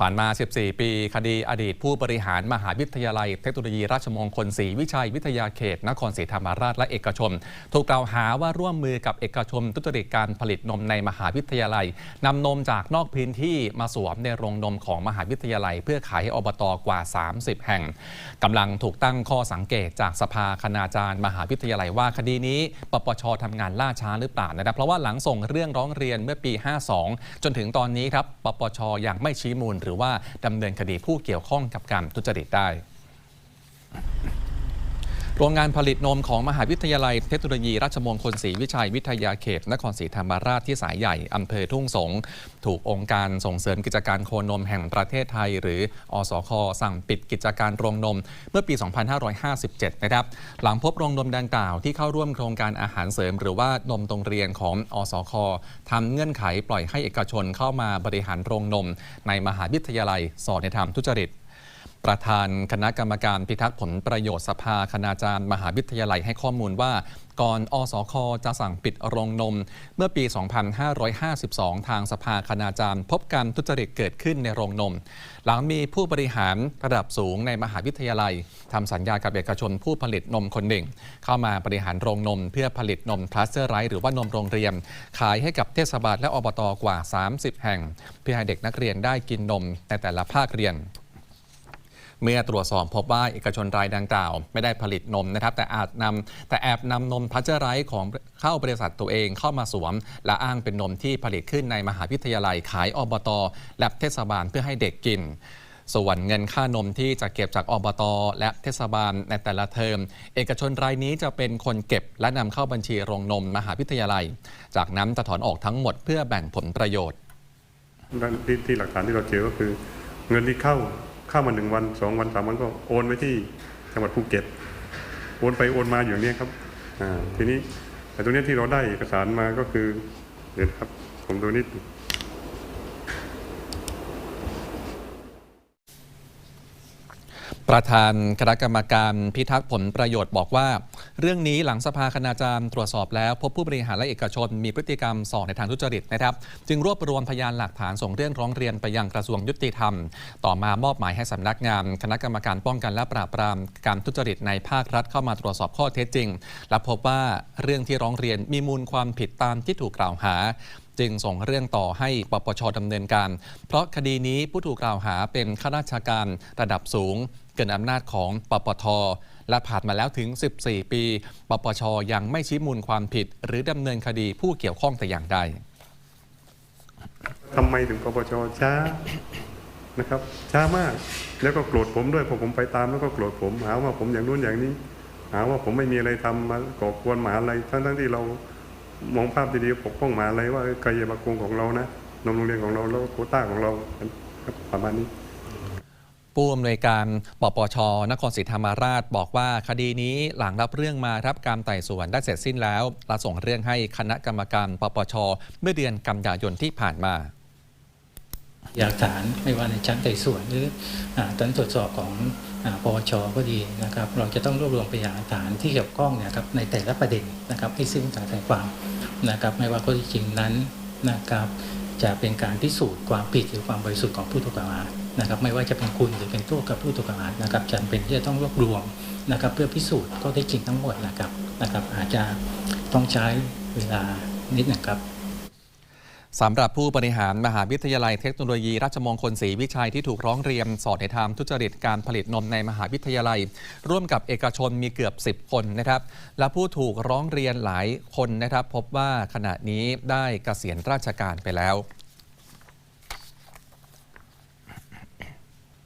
ผ่านมา 14 ปี คดีอดีตผู้บริหารมหาวิทยาลัยเทคโนโลยีราชมงคลศรีวิชัยวิทยาเขต นครศรีธรรมราชและเอกชน ถูกกล่าวหาว่าร่วมมือกับเอกชนทุจริตการผลิตนมในมหาวิทยาลัยนำนมจากนอกพื้นที่มาสวมในโรงนมของมหาวิทยาลัย เพื่อขายให้อบตกว่า 30 แห่งกำลังถูกตั้งข้อสังเกตจากสภาคณาจารย์ มหาวิทยาลัยว่าคดีนี้ปปชทำงานล่าช้าหรือเปล่านะครับเพราะว่าหลังส่งเรื่องร้องเรียนเมื่อปี 52 จนถึงตอนนี้ครับปปชยังไม่ชี้มูลหรือว่าดำเนินคดีผู้เกี่ยวข้องกับการทุจริตได้ โรงงานผลิตนมของมหาวิทยาลัยเทคโนโลยี ราชมงคลศรีวิชัยวิทยาเขต นครศรีธรรมราชที่สายใหญ่อำเภอทุ่งสง ถูกองค์การส่งเสริมกิจการโคนมแห่งประเทศไทย หรืออสค สั่งปิดกิจการโรงนม เมื่อปี 2557 นะครับ หลังพบโรงนมดังกล่าวที่เข้าร่วมโครงการอาหารเสริม หรือว่านมโรงเรียนของอสคทำเงื่อนไขปล่อยให้เอกชนเข้ามาบริหารโรงนม ในมหาวิทยาลัยสอนในธรรมทุจริต ประธานคณะกรรมการพิทักษ์ผลประโยชน์สภาคณาจารย์มหาวิทยาลัยให้ข้อมูลว่า ก่อนอสคจะสั่งปิดโรงนม เมื่อปี 2552 ทางสภาคณาจารย์ พบการทุจริตเกิดขึ้นในโรงนม หลังมีผู้บริหารระดับสูงในมหาวิทยาลัยทำสัญญากับเอกชนผู้ผลิตนมคนหนึ่ง เข้ามาบริหารโรงนม เพื่อผลิตนมพลาสเตอร์ไรซ์หรือว่านมโรงเรียน ขายให้กับเทศบาลและอบตกว่า 30 แห่ง เพื่อให้เด็กนักเรียนได้กินนมในแต่ละภาคเรียน เมื่อตรวจสอบพบว่าเอกชนรายดังกล่าว ไม่ได้ผลิตนมนะครับ แต่อาจนำแต่แอบนำนมพัชเจอร์ไรส์ของเข้าบริษัทตัวเองเข้ามาสวม และอ้างเป็นนมที่ผลิตขึ้นในมหาวิทยาลัยขายอบตและเทศบาลเพื่อให้เด็กกินส่วนเงินค่านมที่จะเก็บจากอบต และเทศบาลในแต่ละเทอม เอกชนรายนี้จะเป็นคนเก็บและนำเข้าบัญชีโรงนมมหาวิทยาลัย จากนั้นจะถอนออกทั้งหมดเพื่อแบ่งผลประโยชน์ที่หลักฐานที่เราเจอก็คือ เงินที่เข้า ข้ามาหนึ่งวันสองวันสามวันก็โอนไปที่จังหวัดภูเก็ต โอนไปโอนมาอยู่เนี้ยครับทีนี้แต่ตรงนี้ที่เราได้เอกสารมาก็คือเดี๋ยวครับผมดูนิด ประธานคณะกรรมการพิทักษ์ผลประโยชน์บอกว่า เรื่องนี้หลังสภาคณาจารย์ตรวจสอบแล้ว พบผู้บริหารและเอกชนมีพฤติกรรมส่อในทางทุจริตนะครับ จึงรวบรวมพยานหลักฐานส่งเรื่องร้องเรียนไปยังกระทรวงยุติธรรม ต่อมามอบหมายให้สำนักงาน คณะกรรมการป้องกันและปราบปรามการทุจริตในภาครัฐเข้ามาตรวจสอบข้อเท็จจริง และพบว่าเรื่องที่ร้องเรียนมีมูลความผิดตามที่ถูกกล่าวหา จึงส่งเรื่องต่อให้ปปชดำเนินการ เพราะคดีนี้ผู้ถูกกล่าวหาเป็นข้าราชการระดับสูง เกินอำนาจของปปทและผ่านมาแล้วถึง 14 ปี ปปชยังไม่ชี้มูลความผิด หรือดำเนินคดีผู้เกี่ยวข้องแต่อย่างใดทำไมถึงปปชช้านะครับ ช้ามากแล้วก็โกรธผมด้วยพอผมไปตามแล้วก็โกรธผมหาว่าผมอย่างนู้นอย่างนี้ หาว่าผมไม่มีอะไรทำมาก่อกวนหมาอะไรทั้งทั้งที่เรา มองภาพดีๆปกป้องหมหาอะไรว่าเออใครอย่ามาโกงของเรานะนมโรงเรียนของเราแล้วก็โควต้าของเราครับประมาณนี้ผู้อำนวยการปปช นครศรีธรรมราช บอกว่าคดีนี้หลังรับเรื่องมารับการไต่สวนได้เสร็จสิ้นแล้วและส่งเรื่องให้คณะกรรมการปปช เมื่อเดือนกันยายนที่ผ่านมาหลักฐานไม่ว่าในชั้นไต่สวนหรืออาตอนตรวจสอบของอา ปวชก็ดีนะครับ เราจะต้องรวบรวมพยานหลักฐานที่เกี่ยวข้องเนะครับในแต่ละประเด็นนะครับให้ซึ่งต่างแต่ความนะครับ ไม่ว่าข้อเท็จจริงนั้นนะครับจะเป็นการพิสูจน์ความผิดหรือความบริสุทธิ์ของผู้ถูกกล่าวหานะครับ ไม่ว่าจะเป็นคุณหรือเป็นตัวกับผู้ถูกกล่าวหานะครับจำเป็นที่จะต้องรวบรวมนะครับ เพื่อพิสูจน์ข้อเท็จจริงทั้งหมดนะครับนะครับ อาจจะต้องใช้เวลานิดหนึ่งครับ สำหรับผู้บริหารมหาวิทยาลัยเทคโนโลยี ราชมงคลศรีวิชัยที่ถูกร้องเรียนสอดในทางทุจริตการผลิตนมในมหาวิทยาลัย ร่วมกับเอกชนมีเกือบ 10 คนนะครับ และผู้ถูกร้องเรียนหลายคนนะครับ พบว่าขณะนี้ได้เกษียณราชการไปแล้ว